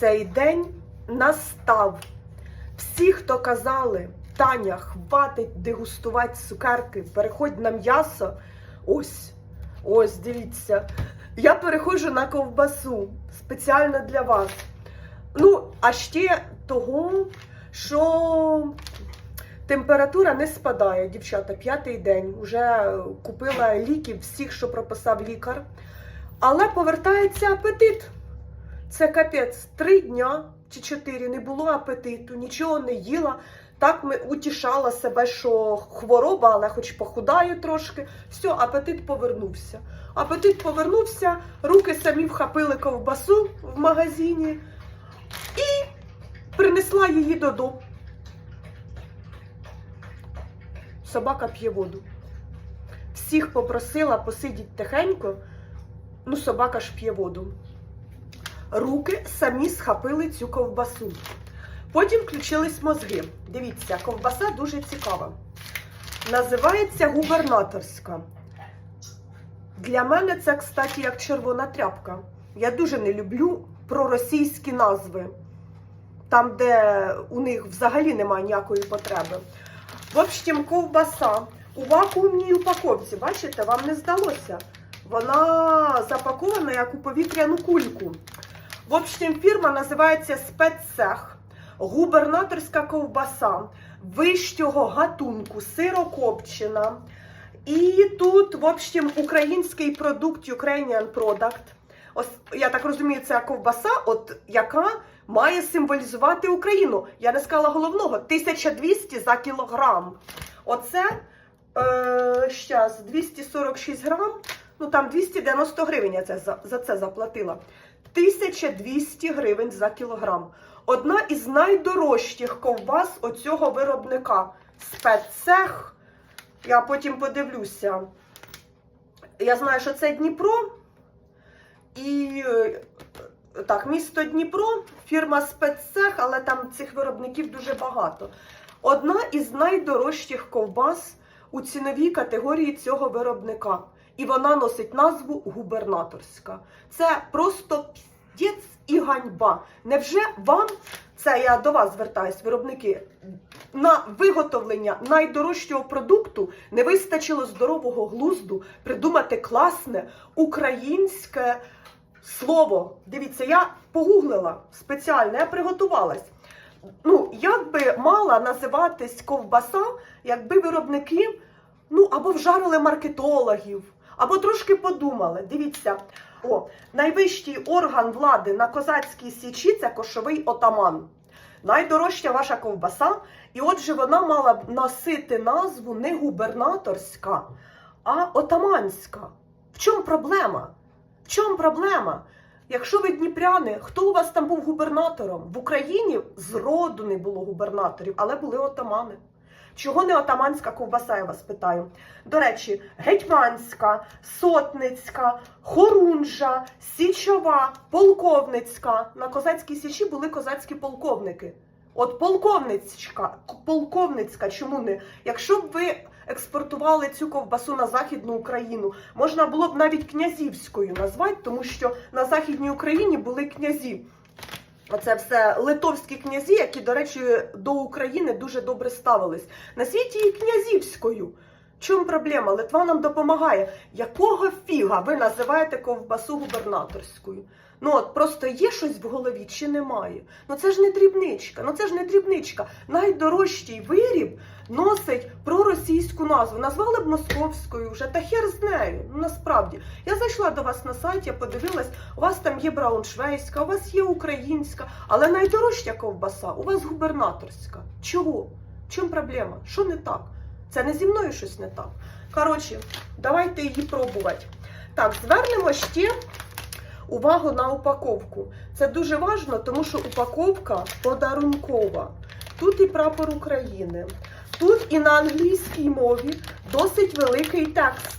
Цей день настав. Всі, хто казали, Таня, хватить дегустувати цукерки, переходь на м'ясо. Ось, ось, дивіться. Я переходжу на ковбасу спеціально для вас. Ну, а ще того, що температура не спадає, дівчата, п'ятий день. Уже купила ліків всіх, що прописав лікар. Але повертається апетит. Це капець. Три дня чи чотири не було апетиту, нічого не їла. Так ми утішала себе, що хвороба, але хоч похудаю трошки. Все, апетит повернувся. Апетит повернувся, руки самі вхопили ковбасу в магазині і принесла її додому. Собака п'є воду. Всіх попросила посидіти тихенько, ну собака ж п'є воду. Руки самі схопили цю ковбасу. Потім включились мозги. Дивіться, ковбаса дуже цікава. Називається губернаторська. Для мене це, кстати, як червона тряпка. Я дуже не люблю проросійські назви, там, де у них взагалі немає ніякої потреби. В общем, ковбаса у вакуумній упаковці. Бачите, вам не здалося? Вона запакована як у повітряну кульку. В общем, фірма називається спеццех. Губернаторська ковбаса вищого гатунку, сирокопчена. І тут, в общем, український продукт, Ukrainian product. Ось, я так розумію, це ковбаса, от яка має символізувати Україну. Я не сказала головного 1200 за кілограм. Оце е, щас, 246 грам. Ну там 290 гривень я це за, за це заплатила. 1200 гривень за кілограм. Одна із найдорожчих ковбас оцього виробника. Спеццех. Я потім подивлюся. Я знаю, що це Дніпро. І е, так, місто Дніпро, фірма спеццех, але там цих виробників дуже багато. Одна із найдорожчих ковбас у ціновій категорії цього виробника. І вона носить назву губернаторська. Це просто піздець і ганьба. Невже вам, це я до вас звертаюсь, виробники, на виготовлення найдорожчого продукту не вистачило здорового глузду придумати класне українське слово. Дивіться, я погуглила спеціально, я приготувалась. Ну, як би мала називатись ковбаса, якби виробники ну, або вжарили маркетологів, або трошки подумали. Дивіться, о, найвищий орган влади на козацькій січі це кошовий отаман. Найдорожча ваша ковбаса, і отже, вона мала б носити назву не губернаторська, а отаманська. В чому проблема? В чому проблема? Якщо ви дніпряни, хто у вас там був губернатором? В Україні зроду не було губернаторів, але були отамани. Чого не отаманська ковбаса, я вас питаю? До речі, гетьманська, сотницька, хорунжа, січова, полковницька. На козацькій січі були козацькі полковники. От полковницька, полковницька, чому не? Якщо б ви експортували цю ковбасу на Західну Україну, можна було б навіть князівською назвати, тому що на Західній Україні були князі. Оце все литовські князі, які, до речі, до України дуже добре ставились. На світі і князівською. Чому проблема? Литва нам допомагає. Якого фіга ви називаєте ковбасу губернаторською? Ну от просто є щось в голові чи немає? Ну це ж не дрібничка, ну це ж не дрібничка. Найдорожчий виріб носить проросійську назву. Назвали б московською вже, та хер з нею. Ну насправді. Я зайшла до вас на сайт, я подивилась, у вас там є брауншвейська, у вас є українська, але найдорожча ковбаса у вас губернаторська. Чого? В чому проблема? Що не так? Це не зі мною щось не так. Коротше, давайте її пробувати. Так, звернемо ще увагу на упаковку. Це дуже важливо, тому що упаковка подарункова. Тут і прапор України. Тут і на англійській мові досить великий текст.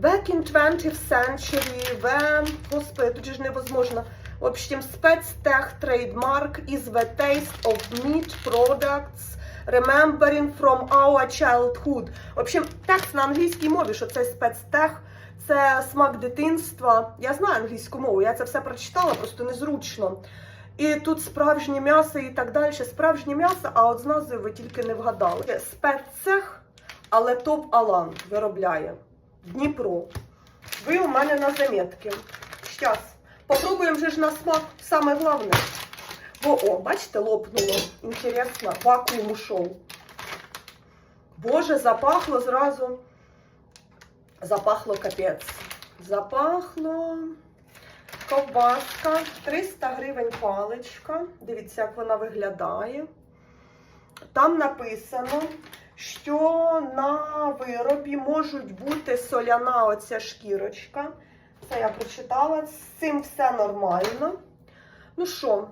Back in 20th century, when... Господи, тут же ж невозможно. В общем, спецтех trademark is the taste of meat products remembering from our childhood. В общем, текст на англійській мові, що це спецтех, це смак дитинства. Я знаю англійську мову, я це все прочитала, просто незручно. І тут справжнє м'ясо і так далі. Справжнє м'ясо, а от з назви ви тільки не вгадали. Спеццех, але топ Алан виробляє Дніпро. Ви у мене на замітки. Щас. Попробуємо вже ж на смак саме головне. Бо, о, бачите, лопнуло. Інтересно, вакуум ушов. Боже, запахло зразу. Запахло капець. Запахло. Ковбаска. 300 гривень паличка. Дивіться, як вона виглядає. Там написано, що на виробі можуть бути соляна оця шкірочка. Це я прочитала. З цим все нормально. Ну що,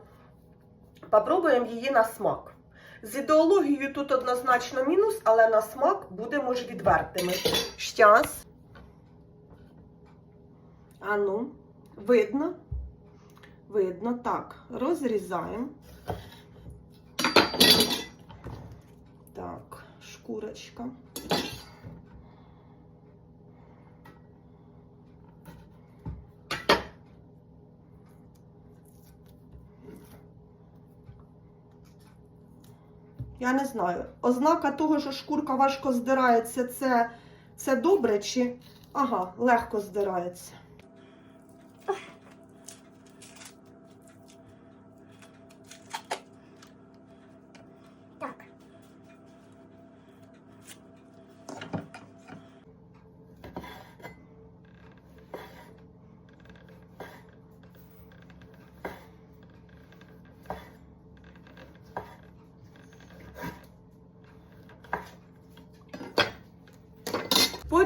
попробуємо її на смак. З ідеологією тут однозначно мінус, але на смак будемо ж відвертими. Щас. А ну, видно? Видно. Так, розрізаємо. Так, шкурочка. Я не знаю. Ознака того, що шкурка важко здирається, це, це добре чи. Ага, легко здирається.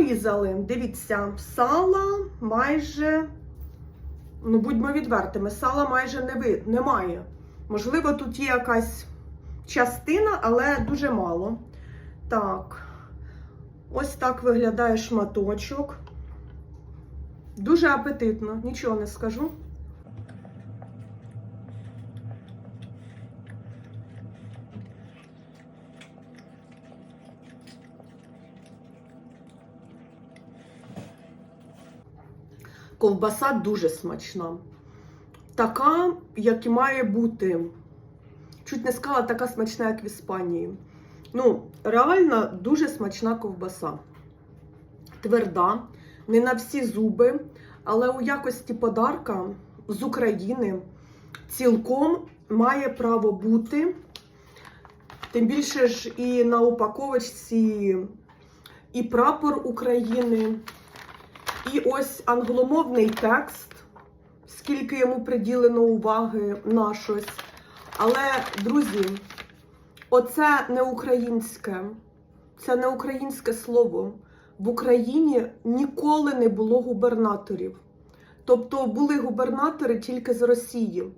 Порізали. Дивіться, сала майже, ну будьмо відвертими, сала майже не ви, немає. Можливо, тут є якась частина, але дуже мало. Так, ось так виглядає шматочок. Дуже апетитно, нічого не скажу. Ковбаса дуже смачна. Така, як і має бути. Чуть не сказала, така смачна, як в Іспанії. Ну, реально дуже смачна ковбаса. Тверда, не на всі зуби, але у якості подарка з України цілком має право бути. Тим більше ж і на упаковочці і прапор України. І ось англомовний текст, скільки йому приділено уваги на щось. Але, друзі, оце не українське, це не українське слово. В Україні ніколи не було губернаторів. Тобто були губернатори тільки з Росії.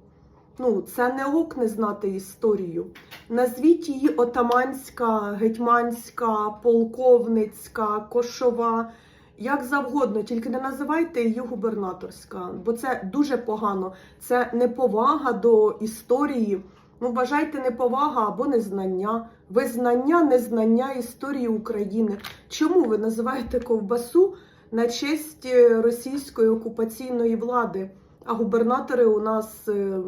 Ну, це не ок не знати історію. Назвіть її отаманська, гетьманська, полковницька, кошова як завгодно, тільки не називайте її губернаторська, бо це дуже погано. Це неповага до історії. Ну, вважайте неповага або незнання. Визнання, незнання історії України. Чому ви називаєте ковбасу на честь е, російської окупаційної влади? А губернатори у нас е,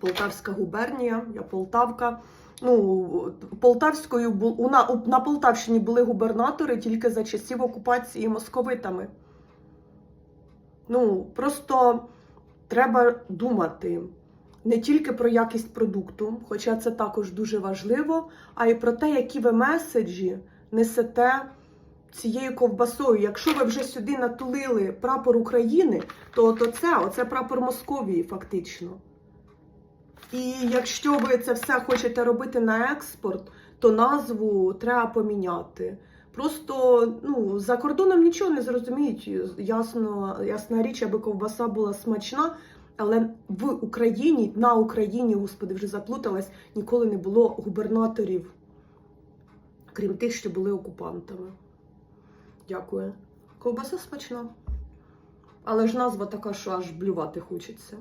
Полтавська губернія, я Полтавка. Ну, Полтавською на, на Полтавщині були губернатори тільки за часів окупації московитами. Ну, просто треба думати не тільки про якість продукту, хоча це також дуже важливо, а й про те, які ви меседжі несете цією ковбасою. Якщо ви вже сюди натулили прапор України, то, то це оце прапор Московії, фактично. І якщо ви це все хочете робити на експорт, то назву треба поміняти. Просто ну, за кордоном нічого не зрозуміють. Ясно, ясна річ, аби ковбаса була смачна, але в Україні, на Україні, господи, вже заплуталась, ніколи не було губернаторів, крім тих, що були окупантами. Дякую. Ковбаса смачна. Але ж назва така, що аж блювати хочеться.